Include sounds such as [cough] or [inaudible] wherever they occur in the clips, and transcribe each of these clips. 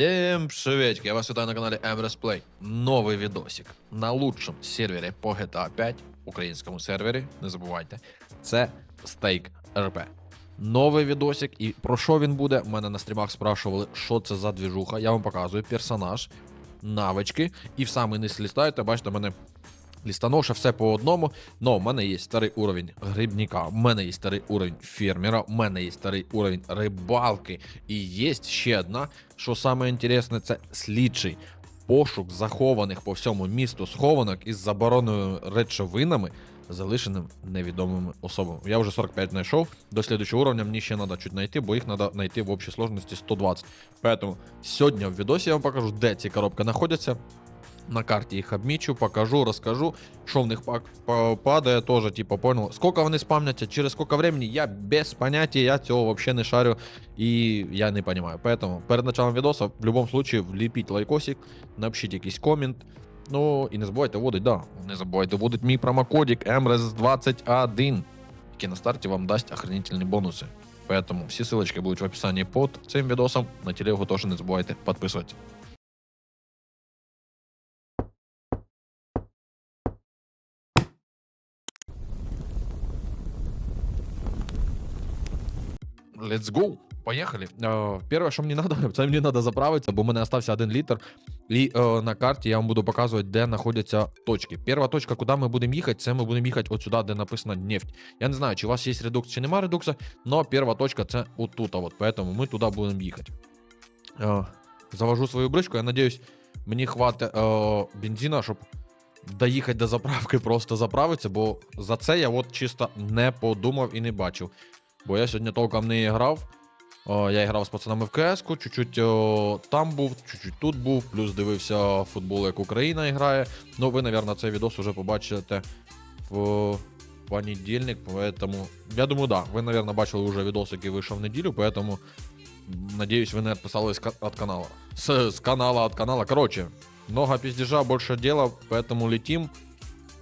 Всем приветики, я вас вітаю на каналі Emrys Play. Новий відосик на лучшому сервері по GTA 5, українському сервері, не забувайте, це Stake RP. Новий відосик, і про що він буде? Мене на стрімах спрашували, що це за двіжуха. Я вам показую персонаж, навички, і в самий низ лістаєте, бачите, в мене Лістаноша все по одному, но в мене є старий уровень грибника, в мене є старий уровень фермера, в мене є старий уровень рибалки. І є ще одна, що саме інтересне, це слідчий пошук захованих по всьому місту схованок із забороненими речовинами, залишеним невідомими особами. Я вже 45 знайшов. До слідчого уровня мені ще треба чуть знайти, бо їх треба знайти в общій сложності 120. Поэтому сьогодні в відосі я вам покажу, де ці коробки знаходяться На карті їх обмічу, покажу, розкажу, що в них пак- па- падає, теж, типу, понял. Скільки вони спамняться, через скільки времени, я без поняття, я цього взагалі не шарю і я не розумію. Поэтому перед началом відоса, в будь-якому случае, вліпіть лайкосик, напишіть якийсь комент. Ну і не забувайте вводити, да, не забувайте вводити мій промокодик MRES21, який на старті вам дасть охренительні бонуси. Поэтому всі ссылочки будуть в описанні під цим відосом. На телегу теж не забувайте підписуватися. Let's go. Поїхали. Е, перше, що мені треба, це [laughs] мені треба заправитися, бо в мене залишився один літр. І е, на карті я вам буду показувати, де знаходяться точки. Перша точка, куди ми будемо їхати, це ми будемо їхати от сюди, де написано нефть. Я не знаю, чи у вас є редукс, чи нема редукса, але перша точка це отут. От, поэтому ми туди будемо їхати. Е, завожу свою бричку, я надіюсь, мені хватить е, бензина, щоб доїхати до заправки, [laughs] просто заправитися, бо за це я от чисто не подумав і не бачив. Бо я сьогодні толком не грав. О, я грав з пацанами в КС, чуть-чуть о, там був, чуть-чуть тут був, плюс дивився футбол, як Україна грає. Ну, ви, мабуть, цей відос вже побачите в понедільник, поэтому. Я думаю, да. Ви, мабуть, бачили вже відос, який вийшов в неділю, поэтому. Надіюсь, ви не відписались від каналу. З, з канала від канала. Короче, много пиздежа, больше дела, поэтому летим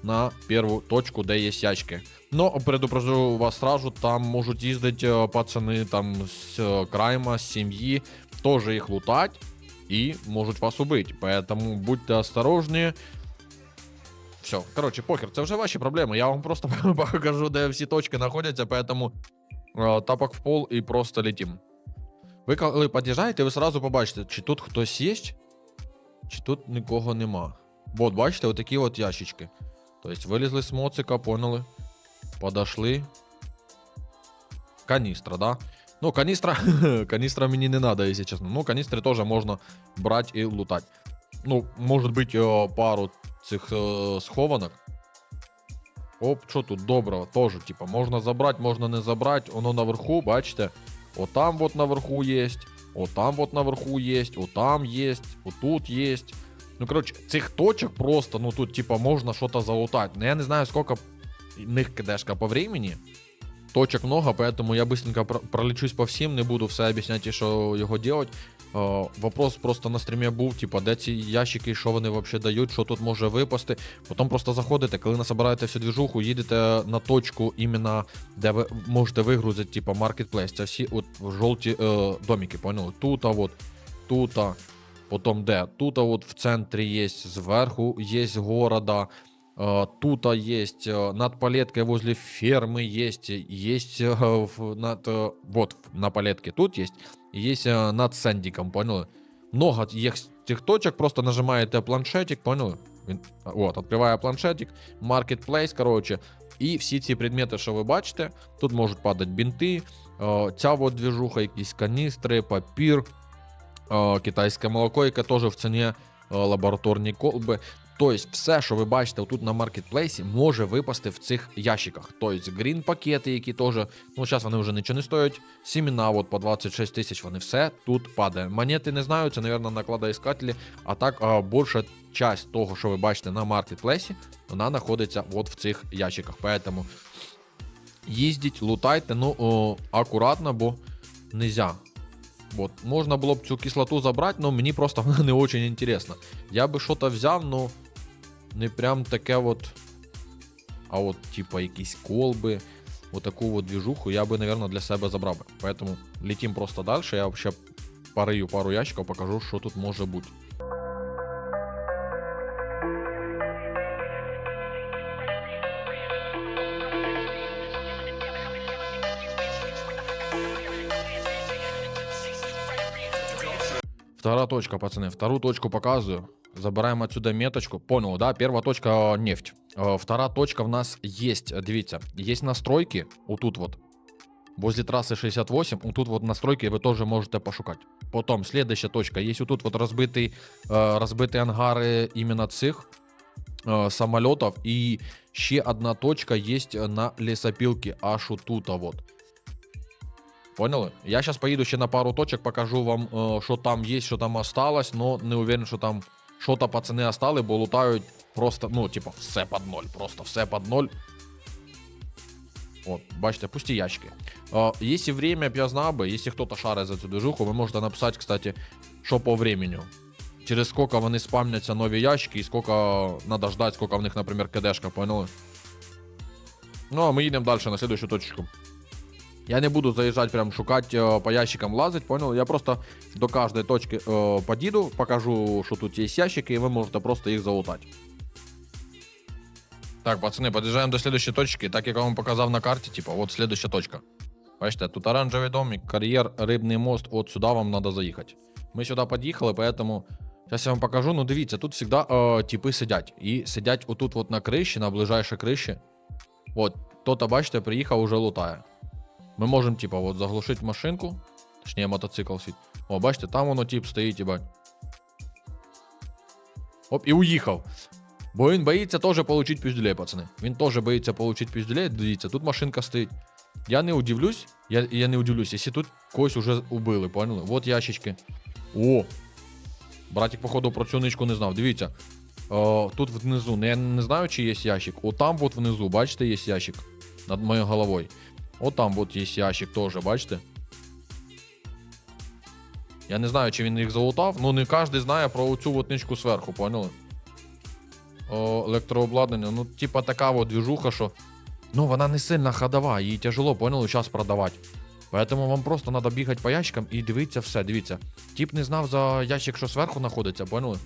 на первую точку, де є ячки. Но предупрежу вас сразу, там можуть їздити е, пацани там з е, крайма, з сім'ї, теж їх лутать і можуть вас убити. Поэтому будьте осторожні. Все, коротше, похер, це вже ваші проблеми. Я вам просто [laughs] покажу, де всі точки знаходяться, поэтому е, тапок в пол і просто летим. Ви коли під'їжджаєте, ви сразу побачите, чи тут хтось є, чи тут нікого нема. От, бачите, отакі от ящички. Тобто вилізли з моцика, поняли. Подошли. Каністра, да? Ну, каністра, [laughs] каністра мені не надо, якщо чесно. Ну, каністри теж можна брати і лутати. Ну, може бути е, пару цих е, схованок. Оп, що тут доброго? Теж, типа, можна забрати, можна не забрати. Воно наверху, бачите? Отам вот наверху є. Отам вот наверху є. Отам є. Отут є. Ну, коротше, цих точок просто, ну тут, типа, можна щось залутати. Ну, я не знаю, скільки в них кидешка по времени. Точок много, поэтому я быстренько пролечусь по всім, не буду все об'ясняти, що його делать. Е, вопрос просто на стрімі був, типа, де ці ящики, що вони взагалі дають, що тут може випасти. Потім просто заходите, коли насобираєте всю двіжуху, їдете на точку, іменно, де ви можете вигрузити, типа, маркетплейс. Це всі от жовті е, домики, поняли? Тут, а от, тут, а, потім де? Тут, а от в центрі є, зверху є города. Э, Тут есть э, над палеткой возле фермы есть, есть э, в- над, э, вот на палетке тут есть, есть э, над сендиком, поняли? Много їх цих точок, просто нажимаєте планшетик, поняли? Він, от, відкриває планшетик, marketplace, коротше, і всі ці предмети, що ви бачите, тут можуть падати бінти, е, ця от двіжуха, якісь каністри, папір, е, Китайське молоко, яке теж в ціні е, лабораторні колби. Тобто, все, що ви бачите тут на маркетплейсі, може випасти в цих ящиках. Тобто, грін пакети, які теж, ну зараз вони вже нічого не стоять. Сімена, от по 26 тисяч, вони все тут падає. Монети не знаю, це, мабуть, накладоіскателі. А так, а, більша часть того, що ви бачите на маркетплейсі, вона знаходиться от в цих ящиках. Поэтому їздіть, лутайте, ну о, акуратно, бо нельзя. Вот. Можна було б цю кислоту забрати, але мені просто вона [laughs] не дуже інтересна. Я би щось взяв, ну не прям таке от. А от, типа, якісь колби, отаку от двіжуху я би, наверное, для себе забрав би. Поэтому летим просто далі. Я вообще парию пару ящиків, покажу, що тут може бути. Вторая точка, пацаны. Вторую точку показываю. Забираем отсюда меточку. Понял, да? Первая точка э, нефть. Э, Вторая точка в нас есть. Дивіться, есть настройки. Вот тут вот. Возле трассы 68. Вот тут вот настройки вы тоже можете пошукать. Потом, следующая точка. Есть вот тут вот разбитый, э, разбитые ангары именно цих э, самолетов. И ще одна точка есть на лесопилке. Аж вот тут вот. Поняли? Я сейчас поеду ще на пару точек, покажу вам, е, що там є, що там осталось, но не уверен, що там що-то пацани остали, бо лутають просто, ну, типа, все під ноль. Просто все під ноль. От, бачите, пусті ящики. Е, Якщо время б я знав би, якщо хтось шарить за цю движуху, ви можете написати, кстати, що по времени. Через скільки вони спамняться нові ящики і скільки треба ждати, скільки в них, наприклад, кдшка, поняли? Ну, а ми їдемо далі на следующу точку. Я не буду заїжджати прям шукати е, по ящикам лазить, понял? Я просто до кожної точки е, подійду, покажу, що тут є ящики, і ви можете просто їх залутати. Так, пацани, під'їжджаємо до следующей точки. Так як я вам показав на карті, типа, от следующая точка. Бачите, тут оранжевий домик, кар'єр, рибний мост, от сюди вам треба заїхати. Ми сюди під'їхали, поэтому зараз я вам покажу. Ну дивіться, тут завжди е, типи сидять. І сидять отут от на криші, на ближайшій криші. От, хто-то, бачите, приїхав, уже лутає. Ми можемо, типа, от заглушити машинку. Точніше, мотоцикл сидить. О, бачите, там воно тип стоїть, їбать. Оп, і уїхав. Бо він боїться теж получить піздюлей, пацани. Він теж боїться получить піздюлей. Дивіться, тут машинка стоїть. Я не удивлюсь, я, я не удивлюсь, якщо тут когось уже убили, поняли? Вот ящички. О! Братик, походу, про цю ничку не знав. Дивіться. О, тут внизу, ну, я не знаю, чи є ящик. О, там вот внизу, бачите, є ящик. Над моєю головою. От там вот є ящик теж, бачите? Я не знаю, чи він їх залутав, ну не кожен знає про цю вот зверху, поняли? О, електрообладнання, ну, типа така вот движуха, що. Ну, вона не сильно ходова, її тяжело, поняли, зараз продавати. Поэтому вам просто треба бігати по ящикам і дивитися все, дивіться. Тип не знав за ящик, що зверху знаходиться, поняли?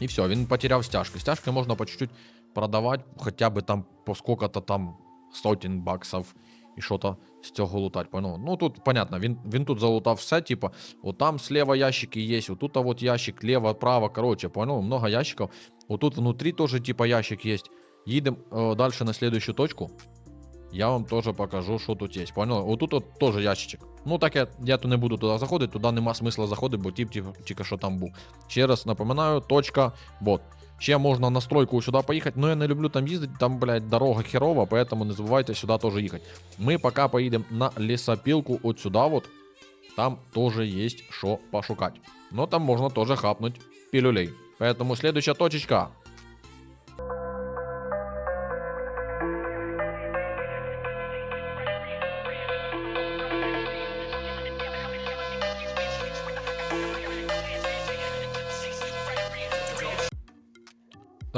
І все, він потеряв стяжки. Стяжки можна по чуть-чуть продавати, хоча б там по сколько-то там сотень баксів і що-то з цього лутати. Понял? Ну тут понятно, він, він тут залутав все, типа, от там слева ящики є, отут а вот ящик, лево, право, короче, понял? Много ящиків. Отут внутрі теж типа ящик є. Їдемо е, далі на следующую точку. Я вам теж покажу, що тут є. Понял? Отут от теж ящичок. Ну так я, я то не буду туди заходити, туди нема смисла заходити, бо тип тільки що там був. Ще раз напоминаю, точка, бот. Ще можна на стройку сюди поїхати, но я не люблю там їздити, там, блядь, дорога херова, поэтому не забувайте сюди теж їхати. Ми поки поїдемо на лісопілку от сюди вот. Там теж є що пошукати. Но там можна теж хапнуть пілюлей. Поэтому следующая точечка.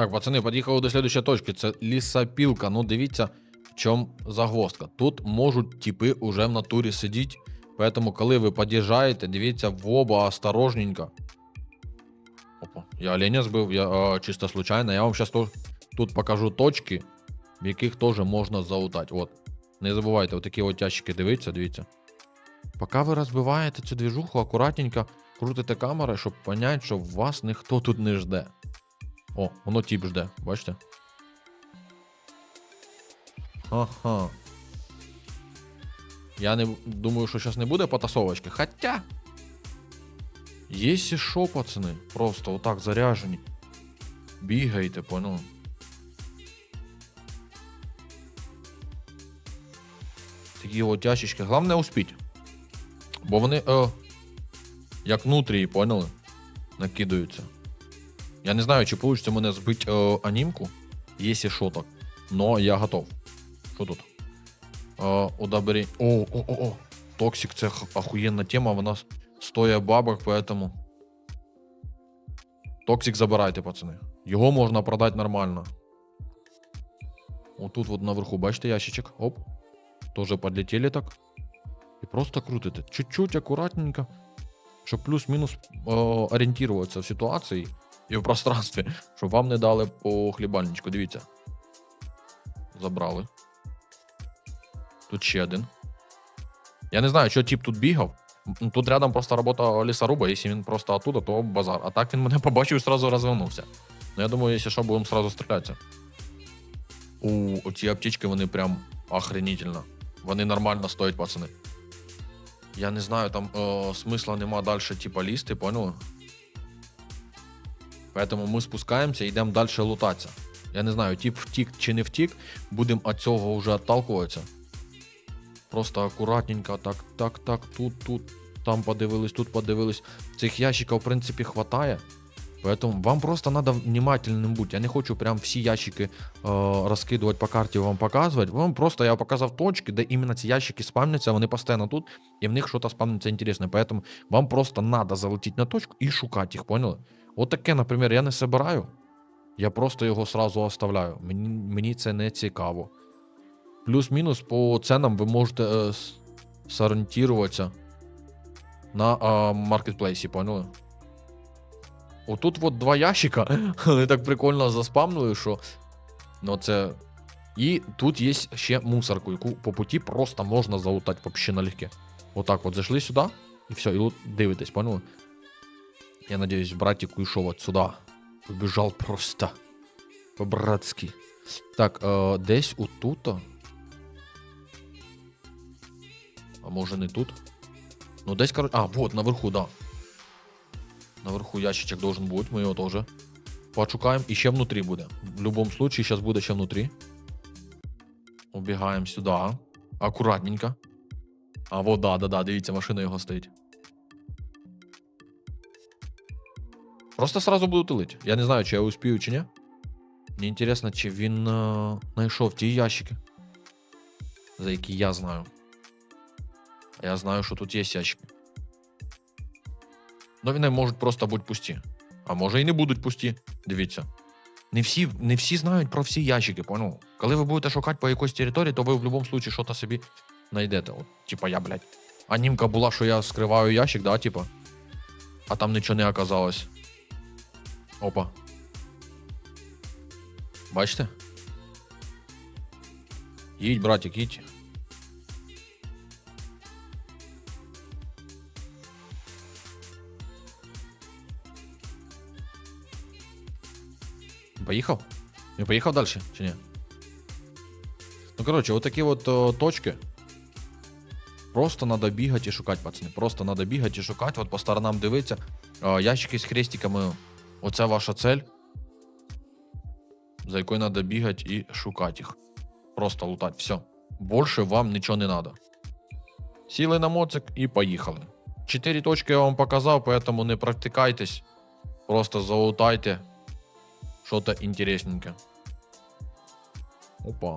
Так, пацани, під'їхали до следующей точки. Це лісопілка. Ну, дивіться, в чому загвоздка. Тут можуть типи уже в натурі сидіти. Поэтому, коли ви під'їжджаєте, дивіться в оба осторожненько. Опа, я оленя збив, я а, чисто случайно. Я вам зараз тут покажу точки, в яких теж можна залутати. От. Не забувайте, отакі от ящики дивіться, дивіться. Поки ви розбиваєте цю движуху, акуратненько крутите камери, щоб понять, що вас ніхто тут не жде. О, воно тип жде, бачите? Ага. Я не думаю, що зараз не буде потасовочки. Хотя. Если що, пацани, просто отак заряжені. Бігайте, понял? Такі от ящички. Головне успіть. Бо вони, е, як внутрі, поняли? Накидаються. Я не знаю, чи вийде мене збити е, анімку, якщо що так. Но я готов. Що тут? Е, удобрі... О, о, о, о. Токсик це охуєнна тема, вона с- стоїть бабок, поэтому. Токсик забирайте, пацани. Його можна продати нормально. Отут от наверху, бачите, ящичок. Оп. Тоже подлетели так. І просто крутите. Чуть-чуть акуратненько. щоб плюс-мінус е, орієнтуватися в ситуації і в пространстві, щоб вам не дали по хлібальничку. Дивіться. Забрали. Тут ще один. Я не знаю, що тип тут бігав. Тут рядом просто робота лісоруба, якщо він просто оттуда, то базар. А так він мене [laughs] побачив і сразу розвернувся. Ну я думаю, якщо що, будемо сразу стрілятися. У оці аптечки вони прям охренительно. Вони нормально стоять, пацани. Я не знаю, там е, смисла нема далі, типа, лізти, поняли? Поэтому ми спускаємося і йдемо далі лутатися. Я не знаю, тип втік чи не втік, будемо від цього вже отталкуватися. Просто акуратненько, так, так, так, тут, тут, там подивились, тут подивились. Цих ящиків, в принципі, хватає. Поэтому вам просто надо внимательным быть. Я не хочу прям всі ящики э, розкидувати по карті вам показувати. Вам просто я показав точки, де іменно ці ящики спавняться, вони постійно тут, і в них щось спавниться інтересне. Поэтому вам просто надо залетіти на точку і шукати їх, поняли? От таке, наприклад, я не собираю, я просто його сразу оставляю. Мені, мені це не цікаво. Плюс-мінус по ценам ви можете е, сорієнтуватися на е, маркетплейсі, поняли? Отут от два ящика. [laughs] Вони так прикольно заспамнули, що. Ну, це. І тут є ще мусорку, яку по путі просто можна залутати вообще налегке. Отак от зайшли сюди, і все, і дивитесь, поняли? Я надеюсь, братик ушел от сюда. Убежал просто. По-братски. Так, е, десь отут. А може не тут? Ну, десь, короче. А, вот, наверху, да. Наверху ящичок должен бути, ми його теж пошукаємо. І ще внутрі буде. В будь-якому случае, зараз буде ще внутрі. Убігаємо сюди. Акуратненько. А, вот, да, да, да, дивіться, машина його стоїть. Просто сразу буду тилити. Я не знаю, чи я успію, чи ні. Мені інтересно, чи він е, знайшов ті ящики, за які я знаю. А я знаю, що тут є ящики. Ну, вони можуть просто бути пусті. А може і не будуть пусті. Дивіться. Не всі, не всі знають про всі ящики, понял? Коли ви будете шукати по якоїсь території, то ви в будь-якому випадку щось собі знайдете. От, типа я, блядь. Анімка була, що я скриваю ящик, да, типа. А там нічого не оказалось. Опа. Бачите? Їдь, братик, їдь. Поїхав? Не поїхав далі, чи ні? Ну, коротше, отакі от о, точки. Просто надо бігати і шукати, пацани. Просто надо бігати і шукати, от по сторонам дивитися. А, ящики з хрестиками. Оце ваша цель. За якою надо бігати і шукати їх. Просто лутати. Все. Більше вам нічого не надо. Сіли на моцик і поїхали. Чотири точки я вам показав, поэтому не практикайтесь. Просто залутайте що-то інтересненьке. Опа.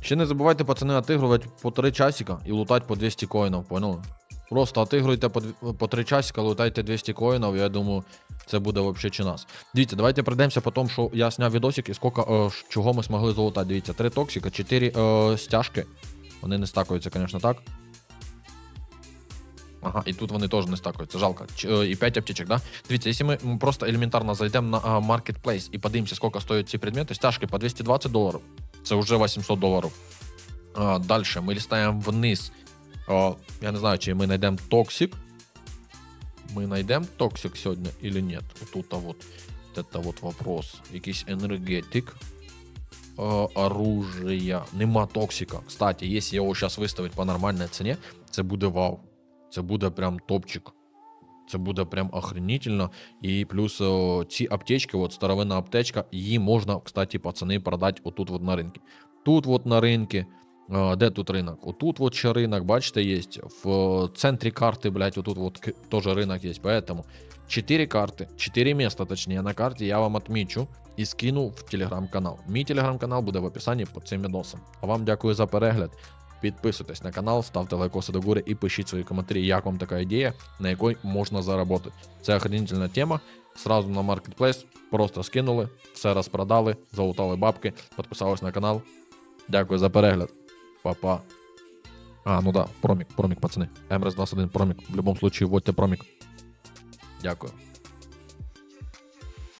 Ще не забувайте, пацани, отигрувати по 3 часика і лутати по 200 коїнів, поняли? Просто отигруйте по, по 3 часика, лутайте 200 коїнів, я думаю, це буде взагалі чи нас. Дивіться, давайте пройдемося по тому, що я зняв відосик і скільки, е, чого ми змогли залутати. Дивіться, 3 токсика, 4 е, стяжки. Вони не стакуються, звісно, так. Ага, і тут вони теж не стакуються, жалко. Ч- е, і 5 аптечок, да? Дивіться, якщо ми просто елементарно зайдемо на а, Marketplace і подивимося, скільки стоять ці предмети, стяжки по 220 доларів. Це вже 800 доларів. Далі ми листаємо вниз. А, я не знаю, чи ми знайдемо токсик. Ми знайдемо токсик сьогодні или ні. Тут вот, это вот вопрос. Якийсь енергетик. А, оружия. Нема токсика. Кстати, якщо його зараз виставити по нормальній ціні, це буде вау. Це буде прям топчик. Це буде прям охренительно. І плюс о, ці аптечки, от старовинна аптечка, її можна, кстати, пацани, продати отут от на ринку. Тут от на ринку. А, де тут ринок? Отут от ще ринок, бачите, є. В центрі карти, блядь, отут от к- теж ринок є. Поэтому 4 карти, 4 места, точнее, на карті я вам отмічу і скину в телеграм-канал. Мій телеграм-канал буде в описанні під цим відосом. А вам дякую за перегляд. Підписуйтесь на канал, ставте лайкоси до гори і пишіть свої коментарі, як вам така ідея, на якій можна заробити. Це охренительна тема. Сразу на Marketplace просто скинули, все розпродали, залутали бабки, підписались на канал. Дякую за перегляд. Па-па. А, ну да, промік, промік, пацани. МРС 21 промік. В будь-якому случае, вводьте промік. Дякую.